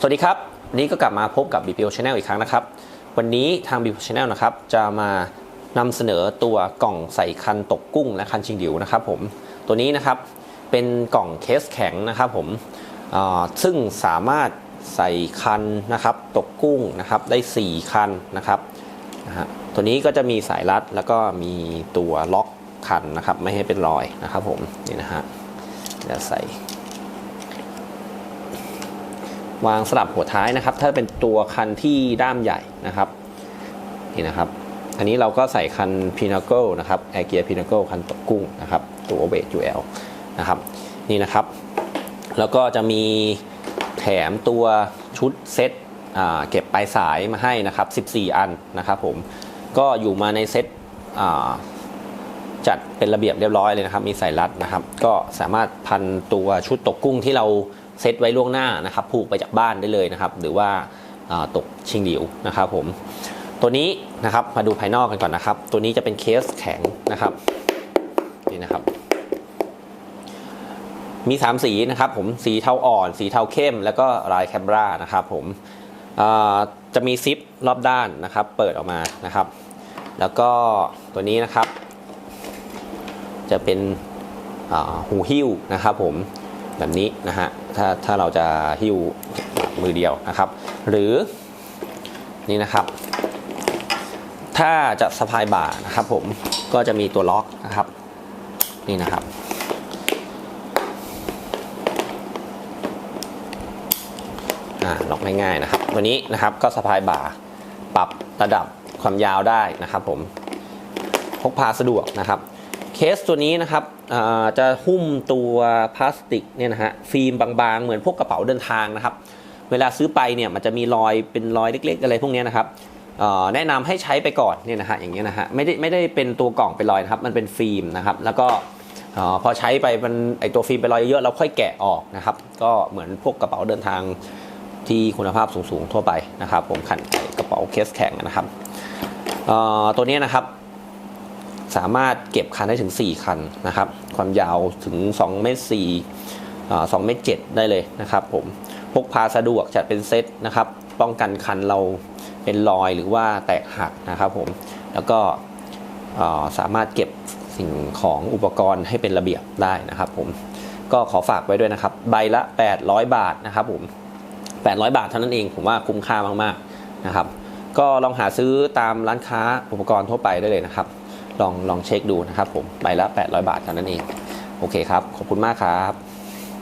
สวัสดีครับวันนี้ก็กลับมาพบกับ BPO Channel อีกครั้งนะครับ วันนี้ทาง BPO Channel นะครับ จะมานำเสนอตัวกล่องใส่คันตกกุ้งและคันชิงดิวนะครับผม ตัวนี้นะครับเป็นกล่องเคสแข็งนะครับผมซึ่งสามารถใส่คันนะครับตกกุ้งนะครับได้ 4 คันนะครับนะตัวนี้ก็จะมีสายรัดแล้วก็มีตัวล็อกคันนะครับ ไม่ให้เป็นรอยนะครับผมนี่นะฮะจะใส่ วางสลับหัวท้ายนะครับ ถ้าเป็นตัวคันที่ด้ามใหญ่นะครับนี่นะครับอันนี้เราก็ใส่คัน Pinnacle นะครับแอร์เกียร์ Pinnacle คันตกกุ้งนะครับตัวเวท UL นะครับนี่นะครับ แล้วก็จะมีแถมตัวชุดเซตเก็บปลายสายมาให้นะครับ 14 อันนะครับผมก็อยู่มาในเซต จัดเป็นระเบียบเรียบร้อยเลยนะครับ มีสายรัดนะครับ ก็สามารถพันตัวชุดตกกุ้งที่เราเซตไว้ล่วงหน้านะครับ ผูกไปจากบ้านได้เลยนะครับ หรือว่าตกชิงหลิวนะครับผม ตัวนี้นะครับมาดูภายนอกกันก่อนนะครับ ตัวนี้จะเป็นเคสแข็งนะครับนี่นะครับ มี 3 สีนะครับผมสีเทาอ่อน สีเทาเข้ม แล้วก็ลายแคบรานะครับผมจะมีซิปรอบด้านนะครับ เปิดออกมานะครับ แล้วก็ตัวนี้นะครับ จะเป็นหูหิ้วนะครับผมแบบนี้นะฮะถ้าถ้าเราจะหิ้วมือเดียวนะครับ หรือนี่นะครับ ถ้าจะสะพายบ่านะครับผมก็จะมีตัวล็อกนะครับ นี่นะครับ ล็อกง่ายๆนะครับ ตัวนี้นะครับก็สะพายบ่าปรับระดับความยาวได้นะครับผมพกพาสะดวกนะครับ เคสตัวนี้นะครับจะหุ้มตัวพลาสติกเนี่ยนะฮะฟิล์มบางๆ เหมือนพวกกระเป๋าเดินทางนะครับ เวลาซื้อไปเนี่ยมันจะมีรอยเป็นรอยเล็ก ๆ อะไรพวกนี้นะครับแนะนำให้ใช้ไปก่อนเนี่ยนะฮะอย่างเงี้ยนะฮะไม่ได้ไม่ได้เป็นตัวกล่องเป็นรอยนะครับ มันเป็นฟิล์มนะครับ แล้วก็พอใช้ไปมันไอตัวฟิล์มเป็นรอยเยอะเราค่อยแกะออกนะครับ ก็เหมือนพวกกระเป๋าเดินทางที่คุณภาพสูงๆทั่วไปนะครับ ผมขันใส่กระเป๋าเคสแข็งนะครับตัวนี้นะครับ สามารถเก็บคันได้ถึง 4 คันนะครับ ความยาวถึง2เมตร4อ่า2เมตร7ได้เลยนะครับผมพกพาสะดวกจัดเป็นเซตนะครับ ป้องกันคันเราเป็นรอยหรือว่าแตกหักนะครับผมแล้วก็สามารถเก็บสิ่งของอุปกรณ์ให้เป็นระเบียบได้นะครับผมก็ขอฝากไว้ด้วยนะครับ ใบละ 800 บาทนะครับผม800 บาทเท่านั้นเองผมว่าคุ้มค่ามากๆนะครับ ก็ลองหาซื้อตามร้านค้าอุปกรณ์ทั่วไปได้เลยนะครับ ลองลองเช็คดูนะครับผมใบละ 800 บาทเท่านั้นเอง โอเคครับ ขอบคุณมากครับ